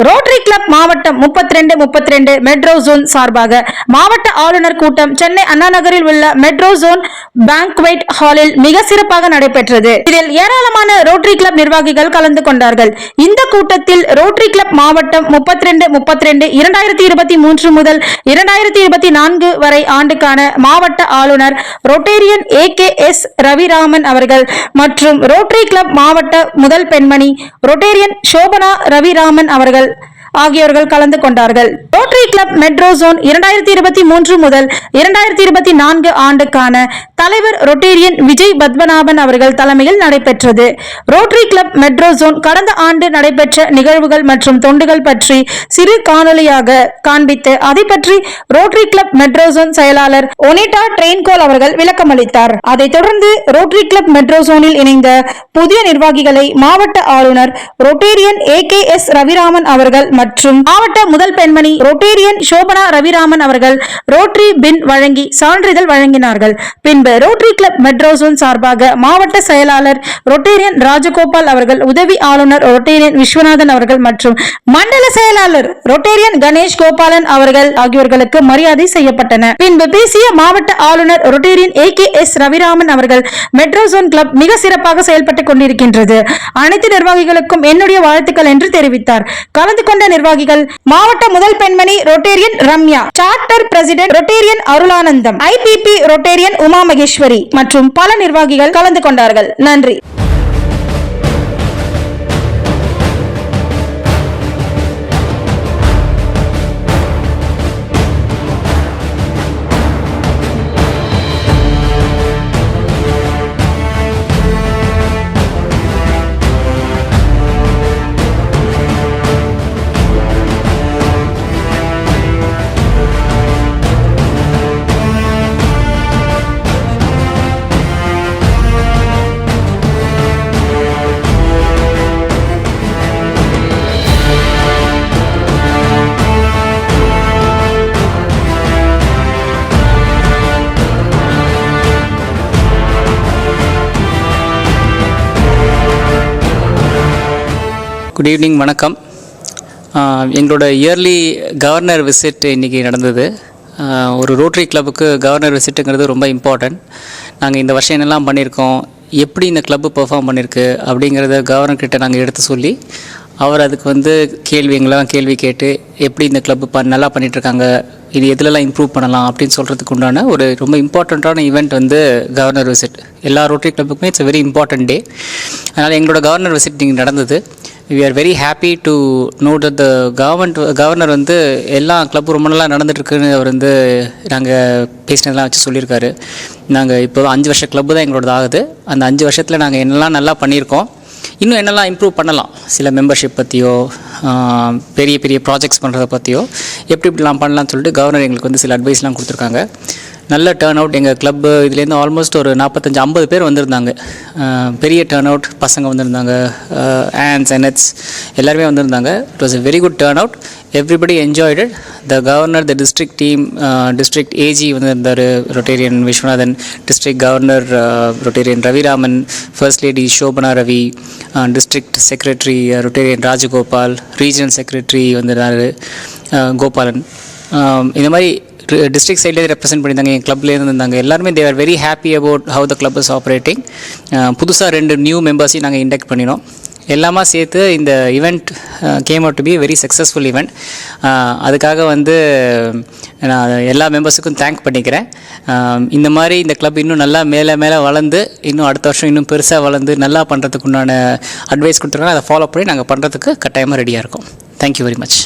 Road மாவட்டம் முப்பத்தி ரெண்டு முப்பத்தி ரெண்டு மெட்ரோ ஜோன் சார்பாக மாவட்ட ஆளுநர் கூட்டம் சென்னை அண்ணா நகரில் உள்ள மெட்ரோ ஜோன் பேங்க்வெட் ஹாலில் மிக சிறப்பாக நடைபெற்றது. இதில் ஏராளமான ரோட்டரி கிளப் நிர்வாகிகள் கலந்து கொண்டார்கள். இந்த கூட்டத்தில் ரோட்டரி கிளப் மாவட்டம் முப்பத்தி ரெண்டு முப்பத்தி ரெண்டு இரண்டாயிரத்தி இருபத்தி மூன்று முதல் இரண்டாயிரத்தி இருபத்தி நான்கு வரை ஆண்டுக்கான மாவட்ட ஆளுநர் Rotarian A K S Raviraman அவர்கள் மற்றும் ரோட்டரி கிளப் மாவட்ட முதல் பெண்மணி ரொட்டேரியன் சோபனா ரவிராமன் அவர்கள் ஆகியோர்கள் கலந்து கொண்டார்கள். ரோட்டரி கிளப் மெட்ரோ ஜோன் இரண்டாயிரத்தி இருபத்தி மூன்று முதல் இரண்டாயிரத்தி இருபத்தி நான்கு ஆண்டுக்கான தலைவர் ரொட்டேரியன் விஜய் பத்மநாபன் அவர்கள் தலைமையில் நடைபெற்றது. ரோட்டரி கிளப் மெட்ரோ ஜோன் கடந்த ஆண்டு நடைபெற்ற நிகழ்வுகள் மற்றும் தொண்டுகள் பற்றி சிறு காணொலியாக காண்பித்து அதை பற்றி ரோட்டரி கிளப் மெட்ரோசோன் செயலாளர் ஒனிடா ட்ரெயின்கோல் அவர்கள் விளக்கமளித்தார். அதைத் தொடர்ந்து ரோட்டரி கிளப் மெட்ரோசோனில் இணைந்த புதிய நிர்வாகிகளை மாவட்ட ஆளுநர் Rotarian A K S Raviraman அவர்கள் மற்றும் மாவட்ட முதல் பெண்மணி ரொட்டே ரொட்டேரியன் சோபனா ரவிராமன் அவர்கள் ரோட்டரி பின் வழங்கி சான்றிதழ் வழங்கினார்கள். பின்பு ரோட்டரி கிளப் மெட்ராஸோன் சார்பாக மாவட்ட செயலாளர் ரொட்டேரியன் ராஜகோபால் அவர்கள் உதவி ஆளுநர் ரொட்டேரியன் விஸ்வநாதன் அவர்கள் மற்றும் மண்டல செயலாளர் ரொட்டேரியன் கணேஷ் கோபாலன் அவர்கள் ஆகியோர்களுக்கு மரியாதை செய்யப்பட்டன. பின்பு பேசிய மாவட்ட ஆளுநர் Rotarian A K S Raviraman அவர்கள் மெட்ரோசோன் கிளப் மிக சிறப்பாக செயல்பட்டுக் கொண்டிருக்கின்றது. அனைத்து நிர்வாகிகளுக்கும் என்னுடைய வாழ்த்துக்கள் என்று தெரிவித்தார். கலந்து கொண்ட நிர்வாகிகள் மாவட்ட முதல் பெண்மணி Rotarian Ramya charter president Rotarian Arulanandam IPP Rotarian Uma Maheswari மற்றும் பல நிர்வாகிகள் கலந்து கொண்டார்கள். நன்றி. குட் ஈவினிங் வணக்கம். எங்களோட இயர்லி கவர்னர் விசிட் இன்றைக்கி நடந்தது. ஒரு ரோட்டரி கிளப்புக்கு கவர்னர் விசிட்டுங்கிறது ரொம்ப இம்பார்ட்டன்ட் நாங்கள் இந்த வருஷம் என்னெல்லாம் பண்ணியிருக்கோம் எப்படி இந்த கிளப்பு பெர்ஃபார்ம் பண்ணியிருக்கு அப்படிங்கிறத கவர்னர்கிட்ட நாங்கள் எடுத்து சொல்லி அவர் அதுக்கு வந்து கேள்விங்களாம் கேள்வி கேட்டு எப்படி இந்த கிளப் ப நல்லா பண்ணிகிட்ருக்காங்க இது எதுலலாம் இம்ப்ரூவ் பண்ணலாம் அப்படின்னு சொல்கிறதுக்கு உண்டான ஒரு ரொம்ப இம்பார்ட்டண்ட்டான ஈவெண்ட் வந்து கவர்னர் விசிட் எல்லா ரோட்டரி கிளப்புக்குமே இட்ஸ் வெரி இம்பார்ட்டன்ட் டே அதனால் எங்களோட கவர்னர் விசிட் இங்கே நடந்தது. We are very happy to know that the government governor வந்து எல்லா கிளப் ரொம்ப நல்லா நடந்துட்டுருக்குன்னு அவர் வந்து நாங்கள் பேசினதெல்லாம் வச்சு சொல்லியிருக்காரு. நாங்கள் இப்போ அஞ்சு வருஷ கிளப்பு தான் எங்களோடது ஆகுது. அந்த அஞ்சு வருஷத்தில் நாங்கள் என்னெல்லாம் நல்லா பண்ணியிருக்கோம். இன்னும் என்னெல்லாம் இம்ப்ரூவ் பண்ணலாம்? சில மெம்பர்ஷிப் பற்றியோ பெரிய பெரிய ப்ராஜெக்ட்ஸ் பண்ணுறத பற்றியோ எப்படி இப்படிலாம் பண்ணலாம்னு சொல்லிட்டு கவர்னர் எங்களுக்கு வந்து சில அட்வைஸ்லாம் கொடுத்துருக்காங்க. நல்ல டேர்ன் அவுட் எங்கள் கிளப்பு இதுலேருந்து ஆல்மோஸ்ட் ஒரு நாற்பத்தஞ்சு ஐம்பது பேர் வந்திருந்தாங்க. பெரிய டேர்ன் அவுட் பசங்க வந்திருந்தாங்க. ஆன்ஸ் என்எட்ஸ் எல்லாருமே வந்திருந்தாங்க. It was a very good turn out everybody enjoyed the governor the district team district AG வந்திருந்தார் Rotarian Viswanathan district governor Rotarian Raviraman first lady Shobana Ravi district secretary Rotarian Rajagopal regional secretary வந்திருந்தார் கோபாலன் இந்த மாதிரி district சைட்லேயே represent பண்ணியிருந்தாங்க என் கிளப்லேருந்து இருந்தாங்க எல்லாருமே they're very happy about how the club is operating புதுசாக ரெண்டு நியூ மெம்பர்ஸையும் நாங்கள் இண்டக்ட் பண்ணினோம். எல்லாமே சேர்த்து இந்த event came out to be very successful event அதுக்காக வந்து நான் எல்லா மெம்பர்ஸுக்கும் தேங்க் பண்ணிக்கிறேன். இந்த மாதிரி இந்த கிளப் இன்னும் நல்லா மேலே மேலே வளர்ந்து இன்னும் அடுத்த வருஷம் இன்னும் பெருசாக வளர்ந்து நல்லா பண்ணுறதுக்கு உண்டான அட்வைஸ் கொடுத்துருக்காங்க. அதை ஃபாலோ பண்ணி நாங்கள் பண்ணுறதுக்கு கட்டாயமாக ரெடியாக இருக்கோம். Thank you very much